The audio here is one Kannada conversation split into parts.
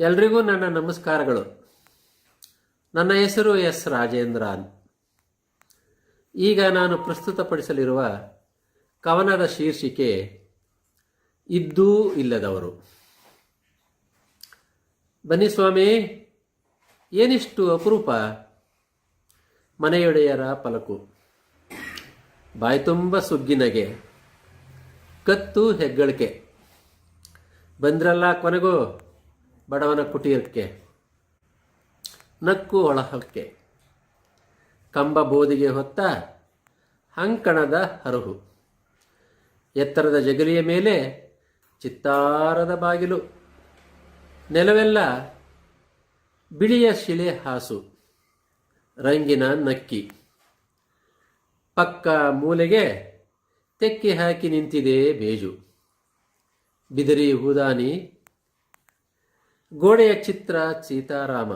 ಎಲ್ರಿಗೂ ನನ್ನ ನಮಸ್ಕಾರಗಳು. ನನ್ನ ಹೆಸರು ಎಸ್ ರಾಜೇಂದ್ರ ಈಗ ನಾನು ಪ್ರಸ್ತುತಪಡಿಸಲಿರುವ ಕವನದ ಶೀರ್ಷಿಕೆ, ಇದ್ದೂ ಇಲ್ಲದವರು. ಬನ್ನಿ ಸ್ವಾಮಿ, ಏನಿಷ್ಟು ಅಪರೂಪ? ಮನೆಯೊಡೆಯರ ಪಲಕು. ಬಾಯ್ತುಂಬ ಸುಗ್ಗಿನಗೆ, ಕತ್ತು ಹೆಗ್ಗಳಿಕೆ. ಬಂದ್ರಲ್ಲ ಕೊನೆಗೂ ಬಡವನ ಕುಟೀರಕ್ಕೆ ನಕ್ಕು ಒಳಹಕ್ಕೆ ಕಂಬ ಬೋದಿಗೆ ಹೊತ್ತ ಅಂಕಣದ ಹರಹು. ಎತ್ತರದ ಜಗಲಿಯ ಮೇಲೆ ಚಿತ್ತಾರದ ಬಾಗಿಲು. ನೆಲವೆಲ್ಲ ಬಿಳಿಯ ಶಿಲೆ ಹಾಸು. ರಂಗಿನ ನಕ್ಕಿ. ಪಕ್ಕ ಮೂಲೆಗೆ ತೆಕ್ಕಿ ಹಾಕಿ ನಿಂತಿದೆ ಬೇಜು. ಬಿದಿರಿ ಹೂದಾನಿ ಗೋಡೆಯ ಚಿತ್ರ ಸೀತಾರಾಮ,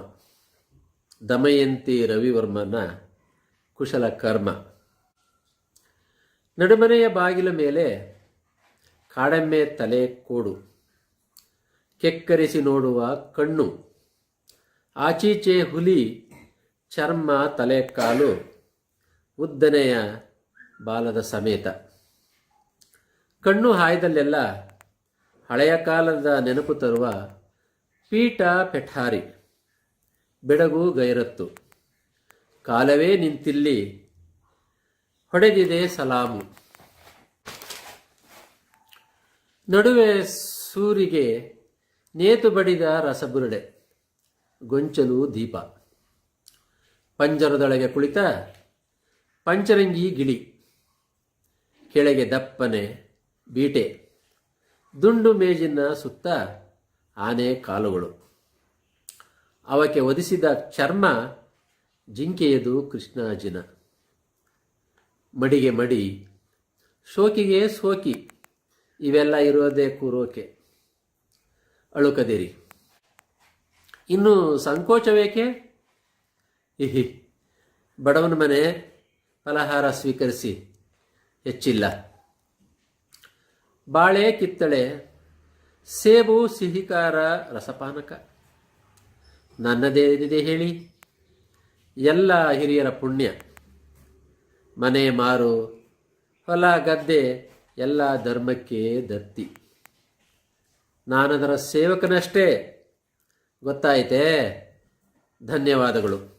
ದಮಯಂತಿ ರವಿವರ್ಮನ ಕುಶಲ ಕರ್ಮ. ನಡುಮನೆಯ ಬಾಗಿಲ ಮೇಲೆ ಕಾಡೆಮ್ಮೆ ತಲೆ ಕೋಡು, ಕೆಕ್ಕರಿಸಿ ನೋಡುವ ಕಣ್ಣು, ಆಚೀಚೆ ಹುಲಿ, ಚರ್ಮ, ತಲೆ ಕಾಲು, ಉದ್ದನೆಯ ಬಾಲದ ಸಮೇತ. ಕಣ್ಣು ಹಾಯ್ದಲ್ಲೆಲ್ಲ ಹಳೆಯ ಕಾಲದ ನೆನಪು ತರುವ ಪೀಠ ಪೆಠಾರಿ, ಬೆಡಗು ಗೈರತ್ತು. ಕಾಲವೇ ನಿಂತಿಲ್ಲಿ, ಹೊಡೆದಿದೆ ಸಲಾಮು. ನಡುವೆ ಸೂರಿಗೆ ನೇತು ಬಡಿದ ರಸಬುರುಡೆ, ಗೊಂಚಲು ದೀಪ. ಪಂಜರದೊಳಗೆ ಕುಳಿತ ಪಂಚರಂಗಿ ಗಿಳಿ, ಕೆಳಗೆ ದಪ್ಪನೆ ಬೀಟೆ. ದುಂಡು ಮೇಜಿನ ಸುತ್ತ ಆನೆ ಕಾಲುಗಳು. ಅವಕ್ಕೆ ಒದಿಸಿದ ಚರ್ಮ ಜಿಂಕೆಯದು ಕೃಷ್ಣಾಜಿನ. ಮಡಿಗೆ ಮಡಿ, ಶೋಕಿಗೆ ಸೋಕಿ ಇವೆಲ್ಲ ಇರೋದೇ ಕೂರೋಕೆ. ಅಳುಕದಿರಿ. ಇನ್ನು ಸಂಕೋಚವೇಕೆ? ಇಹಿ ಬಡವನ ಮನೆ ಫಲಹಾರ ಸ್ವೀಕರಿಸಿ, ಹೆಚ್ಚಿಲ್ಲ. ಬಾಳೆ ಕಿತ್ತಳೆ ಸೇಬು ಸಿಹಿಕಾರ ರಸಪಾನಕ. ನನ್ನದೇನಿದೆ ಹೇಳಿ? ಎಲ್ಲ ಹಿರಿಯರ ಪುಣ್ಯ. ಮನೆ ಮಾರು, ಹೊಲ, ಗದ್ದೆ, ಎಲ್ಲ ಧರ್ಮಕ್ಕೆ ದತ್ತಿ. ನಾನದರ ಸೇವಕನಷ್ಟೇ. ಗೊತ್ತಾಯಿತೇ? ಧನ್ಯವಾದಗಳು.